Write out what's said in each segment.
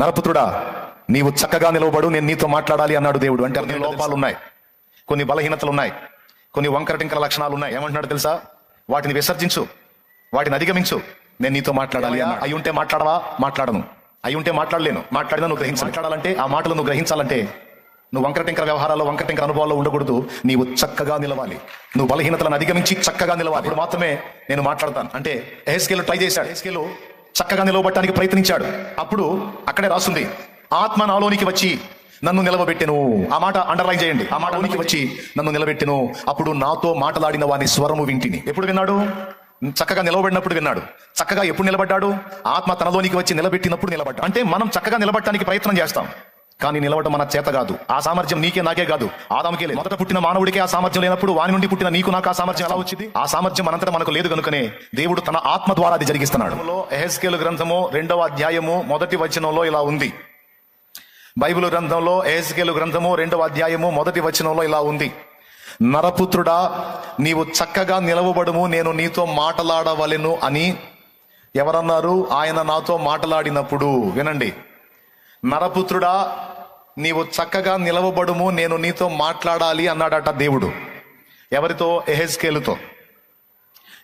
నరపుత్రుడా నీవు చక్కగా నిలవబడు నేను నీతో మాట్లాడాలి అన్నాడు దేవుడు. అంటే అన్ని లోపాలు ఉన్నాయి కొన్ని బలహీనతలు ఉన్నాయి కొన్ని వంకర టింకర లక్షణాలు ఉన్నాయి ఏమంటున్నాడు తెలుసా? వాటిని విసర్జించు వాటిని అధిగమించు. నేను నీతో మాట్లాడాలి అన్నాడు. అయి ఉంటే మాట్లాడవా? మాట్లాడను. అయి ఉంటే మాట్లాడలేను. మాట్లాడినా నువ్వు గ్రహించాలి మాట్లాడాలంటే ఆ మాటలు నువ్వు గ్రహించాలంటే నువ్వు వంకర టింకర వ్యవహారాల్లో వంకర టింకర అనుభవాల్లో ఉండకూడదు. నీవు చక్కగా నిలవాలి. నువ్వు బలహీనతలను అధిగమించి చక్కగా నిలవాలి. అప్పుడు మాత్రమే నేను మాట్లాడతాను. అంటే ఎహెస్కేలు ట్రై చేశాడు. ఎహెస్కేలు చక్కగా నిలవబట్టడానికి ప్రయత్నించాడు. అప్పుడు అక్కడే రాస్తుంది. ఆత్మ నాలోనికి వచ్చి నన్ను నిలవబెట్టెను. ఆ మాట అండర్లైన్ చేయండి. ఆ మాటలోనికి వచ్చి నన్ను నిలబెట్టెను. అప్పుడు నాతో మాట్లాడిన వాని స్వరము వింటిని. ఎప్పుడు విన్నాడు? చక్కగా నిలవబడినప్పుడు విన్నాడు. చక్కగా ఎప్పుడు నిలబడ్డాడు? ఆత్మ తనలోనికి వచ్చి నిలబెట్టినప్పుడు నిలబడ్డాడు అంటే మనం చక్కగా నిలబడటానికి ప్రయత్నం చేస్తాం. కానీ నిలవడం మన చేత కాదు. ఆ సామర్థ్యం నీకే నాకే కాదు. ఆదాముకే లేదు. మొదట పుట్టిన మానవుడికే ఆ సామర్థ్యం లేనప్పుడు వాని నుండి పుట్టిన నీకు నాకు ఆ సామర్థ్యం ఎలా వచ్చింది? ఆ సామర్థ్యం మనంతటా మనకు లేదు కనుకనే దేవుడు తన ఆత్మ ద్వారా అది జరిగిస్తున్నాడు. ఎహెస్కేలు గ్రంథము రెండవ అధ్యాయము మొదటి వచనంలో ఇలా ఉంది. బైబిల్ గ్రంథంలో ఎహెస్కేలు గ్రంథము రెండవ అధ్యాయము మొదటి వచనంలో ఇలా ఉంది. నరపుత్రుడా నీవు చక్కగా నిలవబడుము నేను నీతో మాటలాడవలెను అని ఎవరన్నారు? ఆయన నాతో మాటలాడినప్పుడు వినండి. నరపుత్రుడా నీవు చక్కగా నిలవబడుము నేను నీతో మాట్లాడాలి అన్నాడట దేవుడు. ఎవరితో? ఎహెజ్కేలుతో.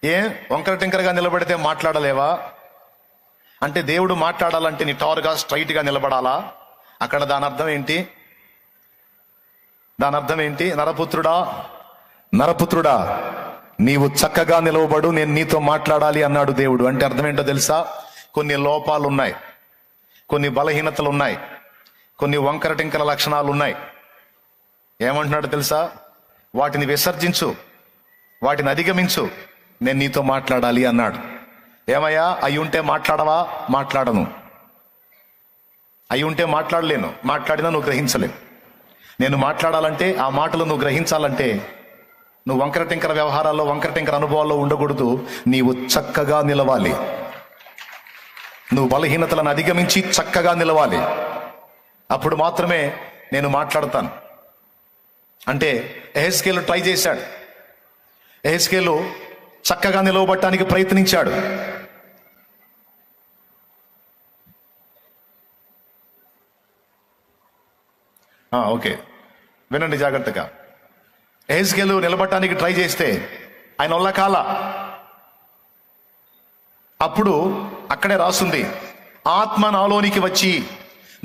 ఏ? వంకర టింకరగా నిలబడితే మాట్లాడలేవా? అంటే దేవుడు మాట్లాడాలంటే నీ స్ట్రైట్గా నిలబడాలా? అక్కడ దాని అర్థం ఏంటి? దాని అర్థం ఏంటి? నరపుత్రుడా నరపుత్రుడా నీవు చక్కగా నిలవబడు నేను నీతో మాట్లాడాలి అన్నాడు దేవుడు. అంటే అర్థం ఏంటో తెలుసా? కొన్ని లోపాలు ఉన్నాయి కొన్ని బలహీనతలు ఉన్నాయి కొన్ని వంకర టింకర లక్షణాలు ఉన్నాయి. ఏమంటున్నాడు తెలుసా? వాటిని విసర్జించు. వాటిని అధిగమించు. నేను నీతో మాట్లాడాలి అన్నాడు. ఏమయ్యా? అయి ఉంటే మాట్లాడవా? మాట్లాడను. అయి ఉంటే మాట్లాడలేను. మాట్లాడినా నువ్వు గ్రహించలేవు. నేను మాట్లాడాలంటే ఆ మాటలు నువ్వు గ్రహించాలంటే నువ్వు వంకర టింకర వ్యవహారాల్లో వంకర టింకర అనుభవాల్లో ఉండకూడదు. నీవు చక్కగా నిలవాలి. నువ్వు బలహీనతలను అధిగమించి చక్కగా నిలవాలి. అప్పుడు మాత్రమే నేను మాట్లాడతాను. అంటే ఎహెస్కేలు ట్రై చేశాడు. ఎహెస్కేలు చక్కగా నిలవబట్టడానికి ప్రయత్నించాడు. ఓకే. వినండి జాగ్రత్తగా. ఎహెస్కేలు నిలబట్టడానికి ట్రై చేస్తే ఆయన వల్ల కాల అప్పుడు అక్కడే రాస్తుంది ఆత్మ నాలోనికి వచ్చి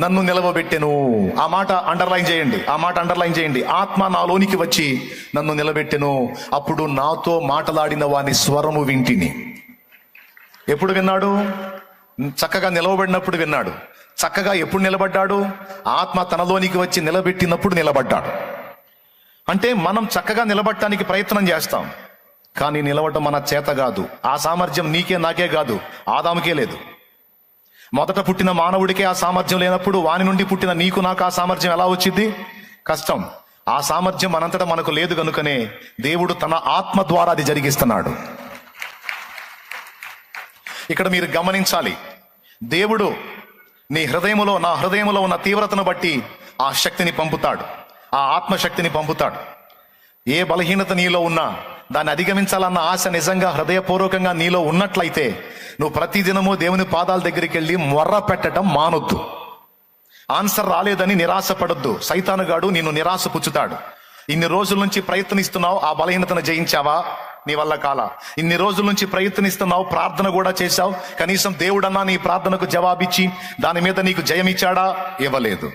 నన్ను నిలవబెట్టెను ఆ మాట అండర్లైన్ చేయండి. ఆ మాట అండర్లైన్ చేయండి. ఆత్మ నాలోనికి వచ్చి నన్ను నిలబెట్టెను. అప్పుడు నాతో మాటలాడిన వాని స్వరము వింటిని. ఎప్పుడు విన్నాడు? చక్కగా నిలవబడినప్పుడు విన్నాడు. చక్కగా ఎప్పుడు నిలబడ్డాడు? ఆత్మ తనలోనికి వచ్చి నిలబెట్టినప్పుడు నిలబడ్డాడు. అంటే మనం చక్కగా నిలబడటానికి ప్రయత్నం చేస్తాం. కానీ నిలవటం మన చేత కాదు. ఆ సామర్థ్యం నీకే నాకే కాదు. ఆదాముకే లేదు. మొదట పుట్టిన మానవుడికే ఆ సామర్థ్యం లేనప్పుడు వాని నుండి పుట్టిన నీకు నాకు ఆ సామర్థ్యం ఎలా వచ్చింది? కష్టం. ఆ సామర్థ్యం మనంతటా మనకు లేదు కనుకనే దేవుడు తన ఆత్మ ద్వారా అది జరిగిస్తున్నాడు. ఇక్కడ మీరు గమనించాలి. దేవుడు నీ హృదయములో నా హృదయములో ఉన్న తీవ్రతను బట్టి ఆ శక్తిని పంపుతాడు. ఆ ఆత్మశక్తిని పంపుతాడు. ఏ బలహీనత నీలో ఉన్నా దాన్ని అధిగమించాలన్న ఆశ నిజంగా హృదయపూర్వకంగా నీలో ఉన్నట్లయితే నువ్వు ప్రతిదినము దేవుని పాదాల దగ్గరికి వెళ్ళి మొర్ర పెట్టడం మానొద్దు. ఆన్సర్ రాలేదని నిరాశపడొద్దు. సైతానుగాడు నిన్ను నిరాశపుచ్చుతాడు. ఇన్ని రోజుల నుంచి ప్రయత్నిస్తున్నావు ఆ బలహీనతను జయించావా? నీ వల్ల కాల. ఇన్ని రోజుల నుంచి ప్రయత్నిస్తున్నావు ప్రార్థన కూడా చేశావు. కనీసం దేవుడన్నా నీ ప్రార్థనకు జవాబిచ్చి దాని మీద నీకు జయమిచ్చాడా? ఇవ్వలేదు.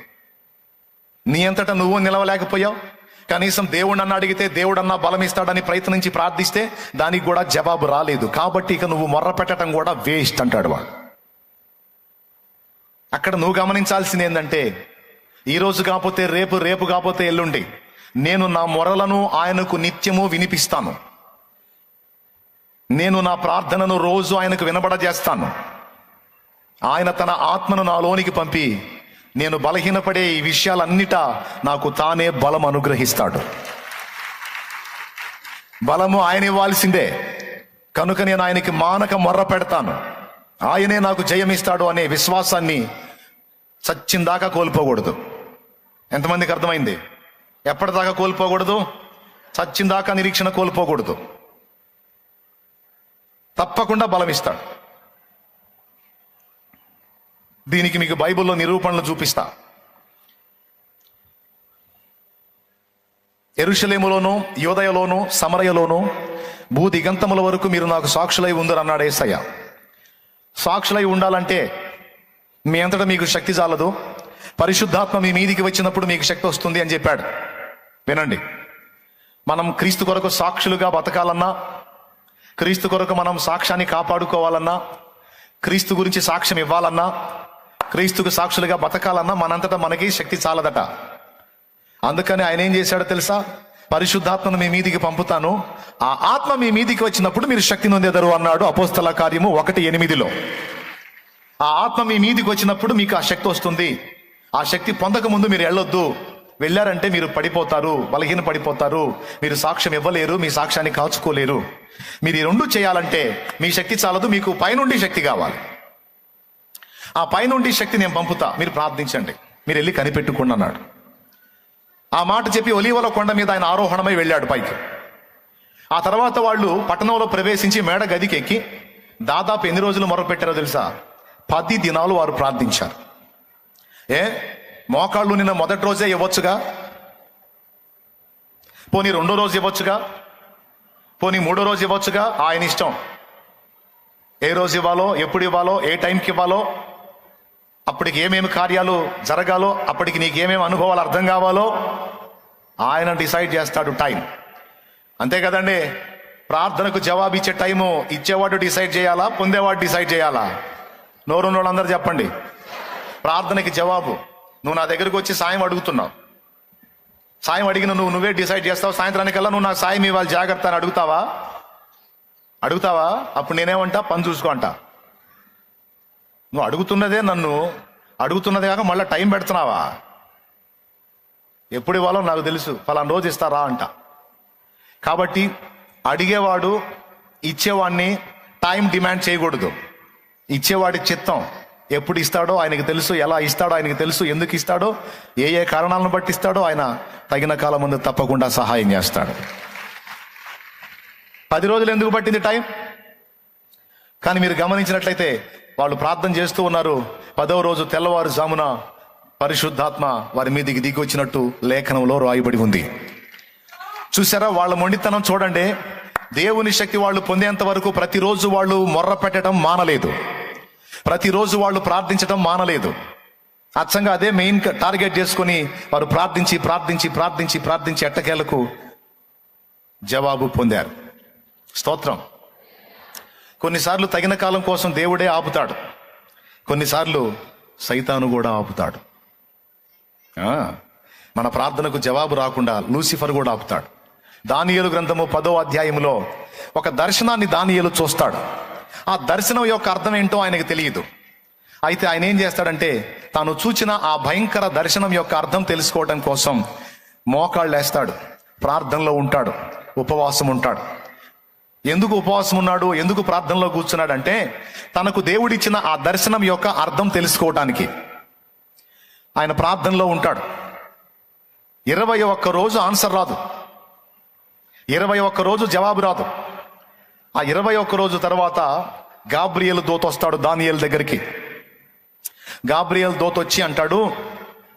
నీ అంతటా నువ్వు నిలవలేకపోయావు? కనీసం దేవుడన్నా అడిగితే దేవుడన్నా బలం ఇస్తాడని ప్రయత్నించి ప్రార్థిస్తే దానికి కూడా జవాబు రాలేదు. కాబట్టి ఇక నువ్వు మొర్ర పెట్టడం కూడా వేస్ట్ అంటాడు వాడు. అక్కడ నువ్వు గమనించాల్సింది ఏంటంటే ఈరోజు కాకపోతే రేపు రేపు కాకపోతే ఎల్లుండి నేను నా మొరలను ఆయనకు నిత్యము వినిపిస్తాను. నేను నా ప్రార్థనను రోజు ఆయనకు వినబడజేస్తాను. ఆయన తన ఆత్మను నాలోనికి పంపి నేను బలహీనపడే ఈ విషయాలన్నిటా నాకు తానే బలం అనుగ్రహిస్తాడు. బలము ఆయన ఇవ్వాల్సిందే. కనుక నేను ఆయనకి మానక మొర్ర పెడతాను. ఆయనే నాకు జయమిస్తాడు అనే విశ్వాసాన్ని చచ్చిందాకా కోల్పోకూడదు. ఎంతమందికి అర్థమైంది? ఎప్పటిదాకా కోల్పోకూడదు? చచ్చిందాకా నిరీక్షణ కోల్పోకూడదు. తప్పకుండా బలమిస్తాడు. దీనికి మీకు బైబిల్లో నిరూపణలు చూపిస్తా. ఎరుషలేములోను యోదయలోను సమరయలోను భూ దిగంతముల వరకు మీరు నాకు సాక్షులై ఉందరు అన్నాడు ఏసయ్య. సాక్షులై ఉండాలంటే మీ అంతటా మీకు శక్తి చాలదు. పరిశుద్ధాత్మ మీ మీదికి వచ్చినప్పుడు మీకు శక్తి వస్తుంది అని చెప్పాడు. వినండి. మనం క్రీస్తు కొరకు సాక్షులుగా బతకాలన్నా క్రీస్తు కొరకు మనం సాక్ష్యాన్ని కాపాడుకోవాలన్నా క్రీస్తు గురించి సాక్ష్యం ఇవ్వాలన్నా క్రీస్తుకు సాక్షులుగా బతకాలన్నా మనంతటా మనకి శక్తి చాలదట. అందుకని ఆయన ఏం చేశాడో తెలుసా? పరిశుద్ధాత్మను మీ మీదికి పంపుతాను. ఆ ఆత్మ మీ మీదికి వచ్చినప్పుడు మీరు శక్తి నొందేదరు అన్నాడు అపోస్తల కార్యము ఒకటి ఎనిమిదిలో. ఆ ఆత్మ మీ మీదికి వచ్చినప్పుడు మీకు ఆ శక్తి వస్తుంది. ఆ శక్తి పొందక ముందు మీరు వెళ్ళొద్దు. వెళ్ళారంటే మీరు పడిపోతారు బలహీన పడిపోతారు మీరు సాక్ష్యం ఇవ్వలేరు మీ సాక్ష్యాన్ని కాచుకోలేరు. మీరు ఈ రెండు చేయాలంటే మీ శక్తి చాలదు మీకు పైనుండి శక్తి కావాలి. ఆ పైనుండి శక్తి నేను పంపుతా. మీరు ప్రార్థించండి. మీరు వెళ్ళి కనిపెట్టుకోండి అన్నాడు. ఆ మాట చెప్పి ఒలీవల కొండ మీద ఆయన ఆరోహణమై వెళ్ళాడు పైకి. ఆ తర్వాత వాళ్ళు పట్టణంలో ప్రవేశించి మేడ గదికి ఎక్కి దాదాపు ఎన్ని రోజులు మొరపెట్టారో తెలుసా? పది దినాలు వారు ప్రార్థించారు. ఏ? మోకాళ్ళు నిన్న మొదటి రోజే ఇవ్వచ్చుగా? పోనీ రెండో రోజు ఇవ్వచ్చుగా? పోనీ మూడో రోజు ఇవ్వచ్చుగా? ఆయన ఇష్టం. ఏ రోజు ఇవ్వాలో ఎప్పుడు ఇవ్వాలో ఏ టైంకి ఇవ్వాలో? అప్పటికి ఏమేమి కార్యాలు జరగాలో అప్పటికి నీకు ఏమేమి అనుభవాలు అర్థం కావాలో ఆయన డిసైడ్ చేస్తాడు టైం. అంతే కదండి? ప్రార్థనకు జవాబు ఇచ్చే టైము ఇచ్చేవాడు డిసైడ్ చేయాలా పొందేవాడు డిసైడ్ చేయాలా? నోరున్న వాళ్ళందరూ చెప్పండి. ప్రార్థనకి జవాబు. నువ్వు నా దగ్గరకు వచ్చి సాయం అడుగుతున్నావు. సాయం అడిగిన నువ్వు నువ్వే డిసైడ్ చేస్తావు. సాయంత్రానికల్లా నువ్వు నాకు సాయం ఇవ్వాలి జాగ్రత్త అని అడుగుతావా? అడుగుతావా? అప్పుడు నేనేమంటా? పని చూసుకో అంటా. నువ్వు అడుగుతున్నదే నన్ను అడుగుతున్నదే కాక మళ్ళీ టైం పెడుతున్నావా? ఎప్పుడు ఇవ్వాలో నాకు తెలుసు ఫలానా రోజు ఇస్తారా అంట. కాబట్టి అడిగేవాడు ఇచ్చేవాడిని టైం డిమాండ్ చేయకూడదు. ఇచ్చేవాడి చిత్తం ఎప్పుడు ఇస్తాడో ఆయనకు తెలుసు ఎలా ఇస్తాడో ఆయనకు తెలుసు ఎందుకు ఇస్తాడో ఏ ఏ కారణాలను బట్టి ఇస్తాడో ఆయన తగిన కాలం ముందు తప్పకుండా సహాయం చేస్తాడు. పది రోజులు ఎందుకు పట్టింది టైం? కానీ మీరు గమనించినట్లయితే వాళ్ళు ప్రార్థన చేస్తూ ఉన్నారు. పదవ రోజు తెల్లవారుజామున పరిశుద్ధాత్మ వారి మీదికి దిగి వచ్చినట్టు లేఖనంలో రాయబడి ఉంది. చూసారా వాళ్ళ మొండితనం చూడండి. దేవుని శక్తి వాళ్ళు పొందేంత వరకు ప్రతిరోజు వాళ్ళు మొర్ర పెట్టడం మానలేదు. ప్రతిరోజు వాళ్ళు ప్రార్థించడం మానలేదు. అచ్చంగా అదే మెయిన్ టార్గెట్ చేసుకొని వారు ప్రార్థించి ప్రార్థించి ప్రార్థించి ప్రార్థించి ఎట్టకేలకు జవాబు పొందారు. స్తోత్రం. కొన్నిసార్లు తగిన కాలం కోసం దేవుడే ఆపుతాడు. కొన్నిసార్లు సైతాను కూడా ఆపుతాడు. మన ప్రార్థనకు జవాబు రాకుండా లూసిఫర్ కూడా ఆపుతాడు. దానియలు గ్రంథము పదో అధ్యాయములో ఒక దర్శనాన్ని దానియలు చూస్తాడు. ఆ దర్శనం యొక్క అర్థం ఏంటో ఆయనకు తెలియదు. అయితే ఆయన ఏం చేస్తాడంటే తాను చూచిన ఆ భయంకర దర్శనం యొక్క అర్థం తెలుసుకోవడం కోసం మోకాళ్ళు వేస్తాడు ప్రార్థనలో ఉంటాడు. ఉపవాసం ఉంటాడు. ఎందుకు ఉపవాసం ఉన్నాడు? ఎందుకు ప్రార్థనలో కూర్చున్నాడంటే తనకు దేవుడిచ్చిన ఆ దర్శనం యొక్క అర్థం తెలుసుకోవడానికి ఆయన ప్రార్థనలో ఉంటాడు. ఇరవై ఒక్క రోజు ఆన్సర్ రాదు. ఇరవై ఒక్క రోజు జవాబు రాదు. ఆ ఇరవై ఒక్క రోజు తర్వాత గాబ్రియల్ దోత వస్తాడు దానియల్ దగ్గరికి. గాబ్రియల్ దోత వచ్చి అంటాడు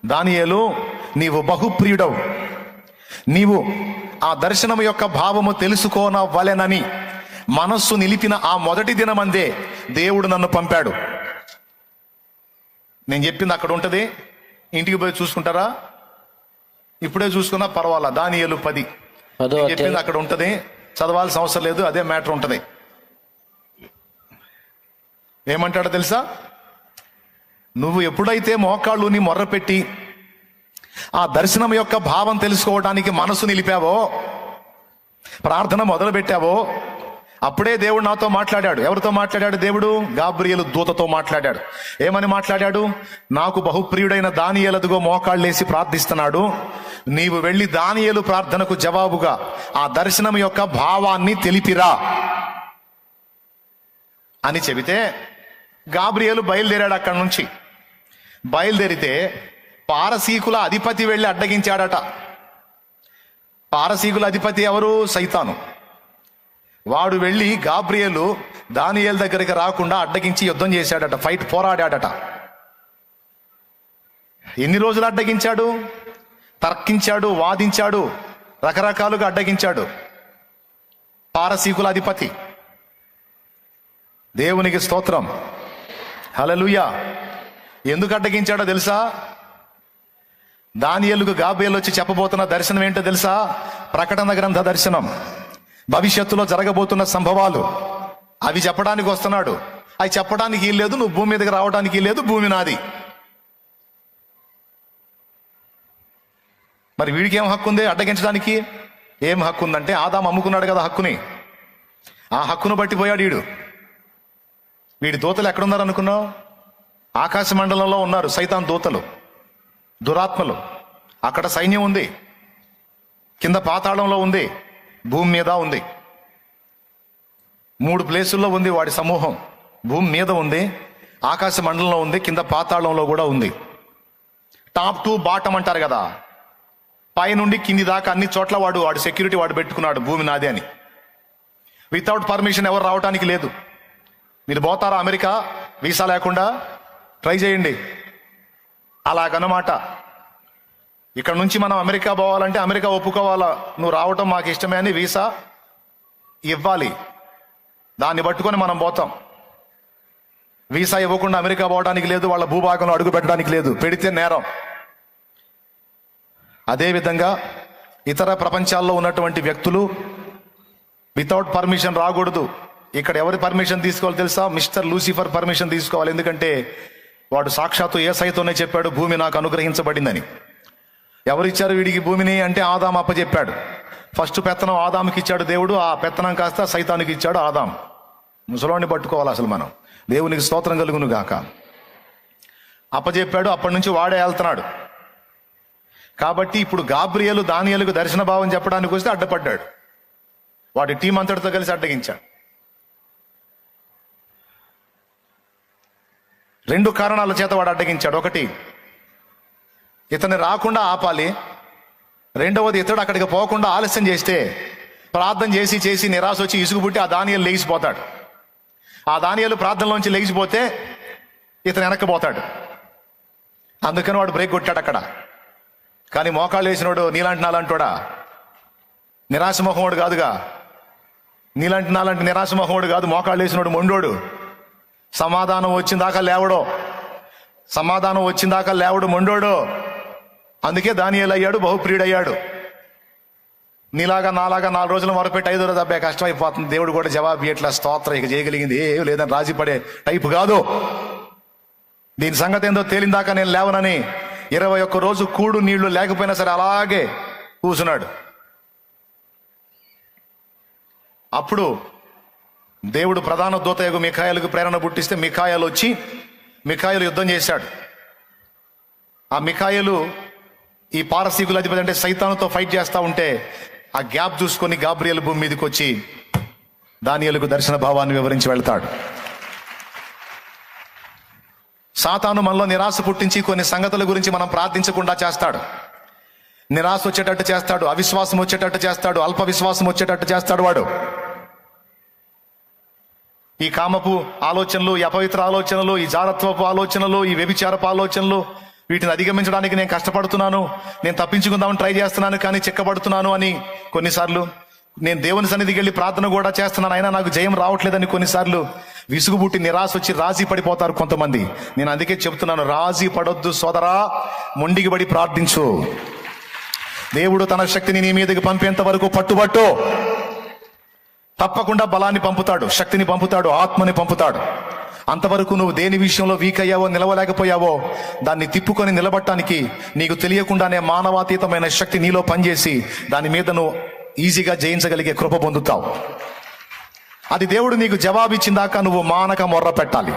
దానియేలు నీవు బహుప్రియుడవు. నీవు ఆ దర్శనం యొక్క భావము తెలుసుకోనవ్వలెనని మనస్సు నిలిపిన ఆ మొదటి దినమందే దేవుడు నన్ను పంపాడు. నేను చెప్పింది అక్కడ ఉంటది. ఇంటికి పోయి చూసుకుంటారా? ఇప్పుడే చూసుకున్నా పర్వాలా. దానియేలు పది. పదో చెప్పింది అక్కడ ఉంటది. చదవాల్సిన అవసరం లేదు. అదే మ్యాటర్ ఉంటది. ఏమంటాడో తెలుసా? నువ్వు ఎప్పుడైతే మోకాళ్ళుని మొర్రపెట్టి ఆ దర్శనం యొక్క భావం తెలుసుకోవడానికి మనసు నిలిపావో? ప్రార్థన మొదలు పెట్టావో అప్పుడే దేవుడు నాతో మాట్లాడాడు. ఎవరితో మాట్లాడాడు దేవుడు? గాబ్రియలు దూతతో మాట్లాడాడు. ఏమని మాట్లాడాడు? నాకు బహుప్రియుడైన దానియేలదుగో మోకాళ్ళేసి ప్రార్థిస్తున్నాడు. నీవు వెళ్ళి దానియలు ప్రార్థనకు జవాబుగా ఆ దర్శనం యొక్క భావాన్ని తెలిపిరా. అని చెబితే గాబ్రియలు బయలుదేరాడు అక్కడి నుంచి. బయలుదేరితే పారసీకుల అధిపతి వెళ్ళి అడ్డగించాడట. పారసీకుల అధిపతి ఎవరు? సైతాను. వాడు వెళ్ళి గాబ్రియలు దానియల్ దగ్గరికి రాకుండా అడ్డగించి యుద్ధం చేశాడట ఫైట్ పోరాడాడట. ఎన్ని రోజులు అడ్డగించాడు? తర్కించాడు వాదించాడు రకరకాలుగా అడ్డగించాడు. పారసీకుల అధిపతి. దేవునికి స్తోత్రం. హలలుయ ఎందుకు అడ్డగించాడో తెలుసా? దానియలుగు గాబేలు వచ్చి చెప్పబోతున్న దర్శనం ఏంటో తెలుసా? ప్రకటన గ్రంథ దర్శనం. భవిష్యత్తులో జరగబోతున్న సంభవాలు. అవి చెప్పడానికి వస్తున్నాడు. అవి చెప్పడానికి లేదు నువ్వు భూమి మీదకి రావడానికి లేదు భూమి నాది. మరి వీడికి ఏం హక్కు ఉంది అడ్డగించడానికి? ఏం హక్కు ఉందంటే ఆదాం అమ్ముకున్నాడు కదా హక్కుని. ఆ హక్కును బట్టి పోయాడు వీడు. వీడి దూతలు ఎక్కడున్నారు అనుకున్నావు ఆకాశ మండలంలో ఉన్నారు సైతాన్ దూతలు. దురాత్మలు. అక్కడ సైన్యం ఉంది. కింద పాతాళంలో ఉంది. భూమి మీద ఉంది. మూడు ప్లేసుల్లో ఉంది వాడి సమూహం. భూమి మీద ఉంది. ఆకాశ మండలంలో ఉంది. కింద పాతాళంలో కూడా ఉంది. టాప్ టు బాటం అంటారు కదా. పైనుండి కింది దాకా అన్ని చోట్ల వాడు వాడు సెక్యూరిటీ వాడు పెట్టుకున్నాడు భూమి నాది అని. వితౌట్ పర్మిషన్ ఎవరు రావడానికి లేదు. మీరు పోతారా అమెరికా? వీసా లేకుండా? ట్రై చేయండి. అలాగనమాట. ఇక్కడ నుంచి మనం అమెరికా పోవాలంటే అమెరికా ఒప్పుకోవాలా? నువ్వు రావటం మాకు ఇష్టమే అని వీసా ఇవ్వాలి. దాన్ని పట్టుకొని మనం పోతాం. వీసా ఇవ్వకుండా అమెరికా పోవడానికి లేదు వాళ్ళ భూభాగంలో అడుగు పెట్టడానికి లేదు. పెడితే నేరం. అదేవిధంగా ఇతర ప్రపంచాల్లో ఉన్నటువంటి వ్యక్తులు వితౌట్ పర్మిషన్ రాకూడదు. ఇక్కడ ఎవరి పర్మిషన్ తీసుకోవాలి తెలుసా? మిస్టర్ లూసిఫర్ పర్మిషన్ తీసుకోవాలి. ఎందుకంటే వాడు సాక్షాత్తు ఏ సైతోనే చెప్పాడు భూమి నాకు అనుగ్రహించబడిందని. ఎవరిచ్చారు వీడికి భూమిని అంటే ఆదాం అప్పచెప్పాడు ఫస్ట్ పెత్తనం ఆదాముకి ఇచ్చాడు దేవుడు ఆ పెత్తనం కాస్త సైతానికి ఇచ్చాడు ఆదాం. ముసలాన్ని పట్టుకోవాలి అసలు మనం. దేవునికి స్తోత్రం కలుగును గాక. అప్పచెప్పాడు అప్పటి నుంచి వాడే వెళ్తున్నాడు కాబట్టి ఇప్పుడు గాబ్రియలు దానియలకు దర్శన భావం చెప్పడానికి వస్తే అడ్డపడ్డాడు. వాడి టీం అంతటితో కలిసి అడ్డగించాడు. రెండు కారణాల చేత వాడు అడ్డగించాడు. ఒకటి ఇతన్ని రాకుండా ఆపాలి. రెండవది ఇతడు అక్కడికి పోకుండా ఆలస్యం చేస్తే ప్రార్థన చేసి చేసి నిరాశ వచ్చి ఇసుగు పుట్టి ఆ దానియలు లేచిపోతాడు ఆ దానియలు ప్రార్థనలోంచి లేచిపోతే ఇతను వెనక్కిపోతాడు అందుకని వాడు బ్రేక్ కొట్టాడు అక్కడ. కానీ మోకాళ్ళు వేసినోడు నీలాంటి నాలంటోడా? నిరాశ మొహమోడు కాదుగా. నీలాంటి నాలాంటి నిరాశ మొహమోడు కాదు మోకాళ్ళు వేసినోడు మొండోడు. సమాధానం వచ్చిందాకా లేవడో. సమాధానం వచ్చిందాకా లేవడు మొండోడు. అందుకే దానియేలు అయ్యాడు బహుప్రియుడయ్యాడు. నీలాగా నాలాగా నాలుగు రోజులు మొరపెట్టి ఐదు రోజు అబ్బాయి కష్టమైపోతుంది. దేవుడు కూడా జవాబు ఇట్లా స్తోత్రం ఇక చేయగలిగింది. ఏం లేదని రాజీ పడే టైపు కాదు. దీని సంగతి ఏందో తేలిందాకా నేను లేవనని ఇరవై ఒక్క రోజు కూడు నీళ్ళు లేకపోయినా సరే అలాగే కూసున్నాడు. అప్పుడు దేవుడు ప్రధాన దూతయగు మిఖాయలకు ప్రేరణ పుట్టిస్తే మిఖాయలు వచ్చి మిఖాయలు యుద్ధం చేశాడు. ఆ మిఖాయలు ఈ పారసీకుల అధిపతి అంటే సైతానుతో ఫైట్ చేస్తా ఉంటే ఆ గ్యాప్ చూసుకొని గాబ్రియల్ భూమి మీదకి వచ్చి దానియలకు దర్శన భావాన్ని వివరించి వెళ్తాడు. సాతాను మనలో నిరాశ పుట్టించి కొన్ని సంగతుల గురించి మనం ప్రార్థించకుండా చేస్తాడు. నిరాశ వచ్చేటట్టు చేస్తాడు అవిశ్వాసం వచ్చేటట్టు చేస్తాడు అల్ప విశ్వాసం వచ్చేటట్టు చేస్తాడు వాడు. ఈ కామపు ఆలోచనలు ఈ అపవిత్ర ఆలోచనలు ఈ జారత్వపు ఆలోచనలు ఈ వ్యభిచారపు ఆలోచనలు వీటిని అధిగమించడానికి నేను కష్టపడుతున్నాను. నేను తప్పించుకుందామని ట్రై చేస్తున్నాను కానీ చిక్కబడుతున్నాను అని కొన్నిసార్లు నేను దేవుని సన్నిధికి వెళ్ళి ప్రార్థన కూడా చేస్తున్నాను. అయినా నాకు జయం రావట్లేదని కొన్నిసార్లు విసుగుబుట్టి నిరాశ వచ్చి రాజీ పడిపోతారు కొంతమంది. నేను అందుకే చెప్తున్నాను రాజీ పడొద్దు సోదరా మొండికి పడి ప్రార్థించు. దేవుడు తన శక్తిని నీ మీదకి పంపేంత వరకు పట్టుబట్టు. తప్పకుండా బలాన్ని పంపుతాడు శక్తిని పంపుతాడు ఆత్మని పంపుతాడు. అంతవరకు నువ్వు దేని విషయంలో వీక్ అయ్యావో నిలవలేకపోయావో దాన్ని తిప్పుకొని నిలబట్టడానికి నీకు తెలియకుండానే మానవాతీతమైన శక్తి నీలో పనిచేసి దాని మీద నువ్వు ఈజీగా జయించగలిగే కృప పొందుతావు. అది దేవుడు నీకు జవాబిచ్చిందాక నువ్వు మానక మొర్ర పెట్టాలి.